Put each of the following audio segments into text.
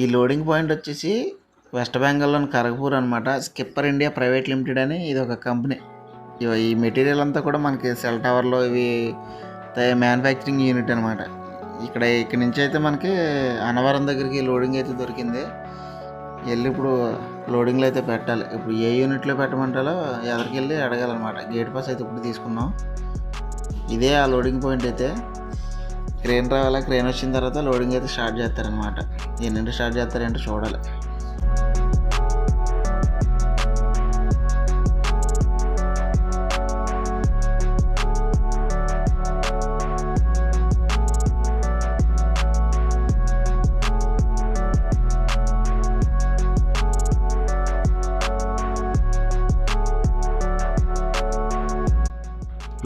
ఈ loading point వచ్చేసి west బెంగాల్లోని కరగపూర్ అనమాట స్కిప్పర్ ఇండియా ప్రైవేట్ లిమిటెడ్ అని ఇది ఒక కంపెనీ. ఈ మెటీరియల్ అంతా కూడా మనకి సెల్ టవర్లో ఇవి మ్యానుఫ్యాక్చరింగ్ యూనిట్ అనమాట ఇక్కడ ఇక్కడ నుంచి అయితే మనకి అన్నవరం దగ్గరికి లోడింగ్ అయితే దొరికింది. వెళ్ళి ఇప్పుడు లోడింగ్లో అయితే పెట్టాలి. ఇప్పుడు ఏ యూనిట్లో పెట్టమంటారో ఎదరికి వెళ్ళి అడగాలన్నమాట. గేట్ పాస్ అయితే ఇప్పుడు తీసుకున్నాం ఇదే ఆ లోడింగ్ పాయింట్ అయితే. క్రేన్ రావాలా క్రేన్ వచ్చిన తర్వాత లోడింగ్ అయితే స్టార్ట్ చేస్తారనమాట ఎన్నింటి స్టార్ట్ చేస్తారంటే చూడాలి.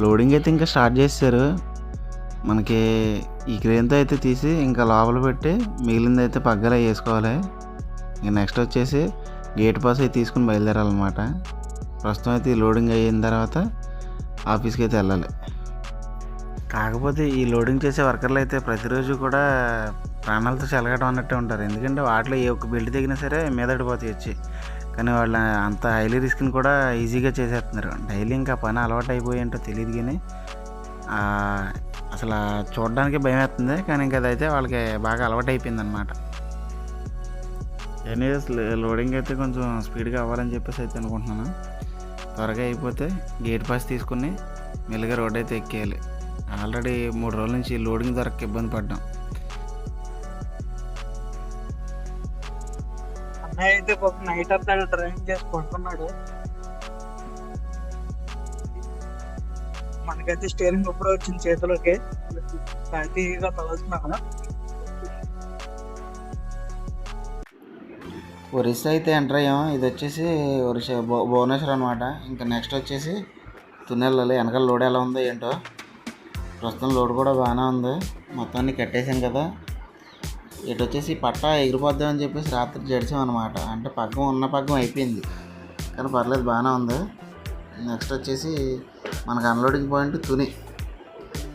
లోడింగ్ అయితే ఇంకా స్టార్ట్ చేశారు మనకి ఈ క్రేన్తో అయితే తీసి ఇంకా లోపల పెట్టి మిగిలింది అయితే పగ్గల వేసుకోవాలి. ఇంకా నెక్స్ట్ వచ్చేసి గేట్ పాస్ అయితే తీసుకుని బయలుదేరాలన్నమాట. ప్రస్తుతం అయితే ఈ లోడింగ్ అయిన తర్వాత ఆఫీస్కి అయితే వెళ్ళాలి. కాకపోతే ఈ లోడింగ్ చేసే వర్కర్లు అయితే ప్రతిరోజు కూడా ప్రాణాలతో చెలగడం అన్నట్టే ఉంటారు. ఎందుకంటే వాటిలో ఏ ఒక్క బెల్ట్ తెగినా సరే మీదడిపోతాయి వచ్చి. కానీ వాళ్ళు అంత హైలీ రిస్క్ని కూడా ఈజీగా చేసేస్తున్నారు. డైలీ ఇంకా పని అలవాటు అయిపోయి ఏంటో తెలియదు కానీ అసలు చూడడానికి భయం వేస్తుంది కానీ ఇంకా అదైతే వాళ్ళకి బాగా అలవాటు అయిపోయింది అనమాట ఎనీవేస్ లోడింగ్ అయితే కొంచెం స్పీడ్గా అవ్వాలని చెప్పేసి అయితే అనుకుంటున్నాను. త్వరగా అయిపోతే గేట్ పాస్ తీసుకుని మెల్లిగా రోడ్ అయితే ఎక్కేయాలి. ఆల్రెడీ మూడు రోజుల నుంచి లోడింగ్ దొరక్క ఇబ్బంది పడ్డాం. అన్నయ్య అయితే నైట్ అంతా డ్రైవింగ్ చేసి పడుకున్నాడు. మనకైతే స్టీరింగ్ ఎప్పుడో వచ్చింది చేతిలోకి. హ్యాపీగా తగులుతున్నాను ఒరిస్సా అయితే ఎంటర్ అయ్యాం. ఇది వచ్చేసి ఒరిస్సా భువనేశ్వర్ అనమాట ఇంకా నెక్స్ట్ వచ్చేసి తున్నెళ్ళాలి వెనకాల లోడ్ ఎలా ఉందో ఏంటో. ప్రస్తుతం లోడ్ కూడా బాగానే ఉంది. మొత్తాన్ని కట్టేసాం కదా. ఇటు వచ్చేసి పట్ట ఎగిరిపోద్దాం అని చెప్పేసి రాత్రి జడిసాం అనమాట అంటే పగ్గం ఉన్న పగ్గం అయిపోయింది. కానీ పర్లేదు బాగానే ఉంది. నెక్స్ట్ వచ్చేసి మనకు అన్లోడింగ్ పాయింట్ తుని.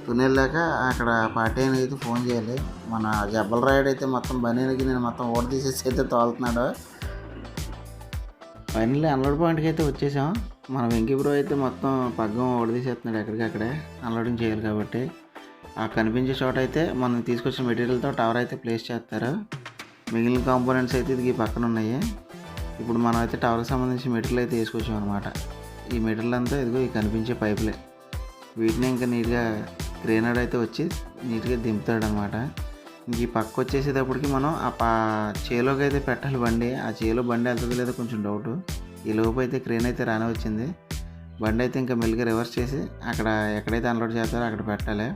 తుని వెళ్ళాక అక్కడ పార్టీ అయితే ఫోన్ చేయాలి. మన జబ్బల రాయుడు అయితే మొత్తం బనీనికి నేను మొత్తం ఓడ తీసేసి అయితే తోలుతున్నాడు. ఫైనల్లీ అన్లోడ్ పాయింట్కి అయితే వచ్చేసాం. మన వెంకీ బ్రో అయితే మొత్తం పగ్గం ఓడ తీసేస్తున్నాడు ఎక్కడికక్కడే అన్లోడింగ్ చేయాలి కాబట్టి. ఆ కనిపించే చోట అయితే మనం తీసుకొచ్చిన మెటీరియల్తో టవర్ అయితే ప్లేస్ చేస్తారు. మిగిలిన కాంపోనెంట్స్ అయితే ఇది పక్కన ఉన్నాయి. ఇప్పుడు మనం అయితే టవర్కి సంబంధించి మెటీరియల్ అయితే తీసుకొచ్చాం అనమాట ఈ మెటల్ అంతా ఇదిగో ఈ కనిపించే పైపులే. వీటిని ఇంకా నీట్గా గ్రేనర్ అయితే వచ్చి నీట్గా దింపుతాడు అనమాట ఇంక ఈ పక్క వచ్చేసేటప్పటికి మనం ఆ పా చేలోకి అయితే పెట్టాలి బండి. ఆ చేలో బండి వెళ్తుంది లేదో కొంచెం డౌట్. ఈ లోపు అయితే క్రేన్ అయితే రాని వచ్చింది. బండి అయితే ఇంకా మెల్లిగా రివర్స్ చేసి అక్కడ ఎక్కడైతే అన్లోడ్ చేస్తారో అక్కడ పెట్టాలి.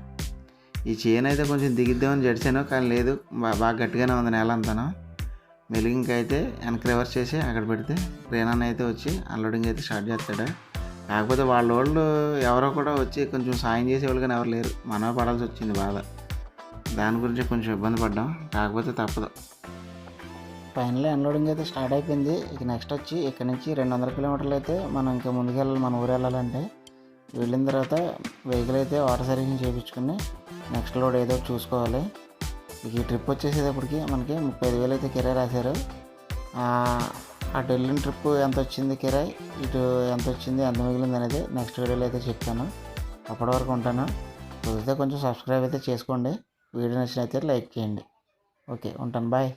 ఈ చైన్ అయితే కొంచెం దిగిద్దామని జడిసాను కానీ లేదు. బాగా గట్టిగానే ఉంది నేల అంతాను మెల్లిగా అయితే వెనక్కి రివర్స్ చేసి అక్కడ పెడితే క్రేన్ అయితే వచ్చి అన్లోడింగ్ అయితే స్టార్ట్ చేస్తాడు. కాకపోతే వాళ్ళ వాళ్ళు ఎవరో కూడా వచ్చి కొంచెం సాయం చేసేవాళ్ళు కానీ ఎవరు లేరు. మనమే పడాల్సి వచ్చింది బాధ. దాని గురించి కొంచెం ఇబ్బంది పడ్డాం. కాకపోతే తప్పదు. ఫైనల్లీ అన్లోడింగ్ అయితే స్టార్ట్ అయిపోయింది. ఇక నెక్స్ట్ వచ్చి ఇక్కడ నుంచి రెండు వందల కిలోమీటర్లు అయితే మనం ఇంకా ముందుకు వెళ్ళాలి మన ఊరు వెళ్ళాలంటే. వెళ్ళిన తర్వాత వెహికల్ అయితే వాటర్ సర్వీసింగ్ చేయించుకుని నెక్స్ట్ లోడ్ ఏదో చూసుకోవాలి. ఈ ట్రిప్ వచ్చేసేటప్పటికి మనకి ముప్పై ఐదు వేలు అయితే కిరాయి రాశారు. ఆ, అటు వెళ్ళిన ట్రిప్ ఎంత వచ్చింది కిరాయి? ఇటు ఎంత వచ్చింది ఎంత మిగిలింది అనేది నెక్స్ట్ వీడియోలో అయితే చెప్తాను అప్పటి వరకు ఉంటాను. కుదిరితే కొంచెం సబ్స్క్రైబ్ అయితే చేసుకోండి. వీడియో నచ్చినైతే లైక్ చేయండి. ఓకే ఉంటాను. బాయ్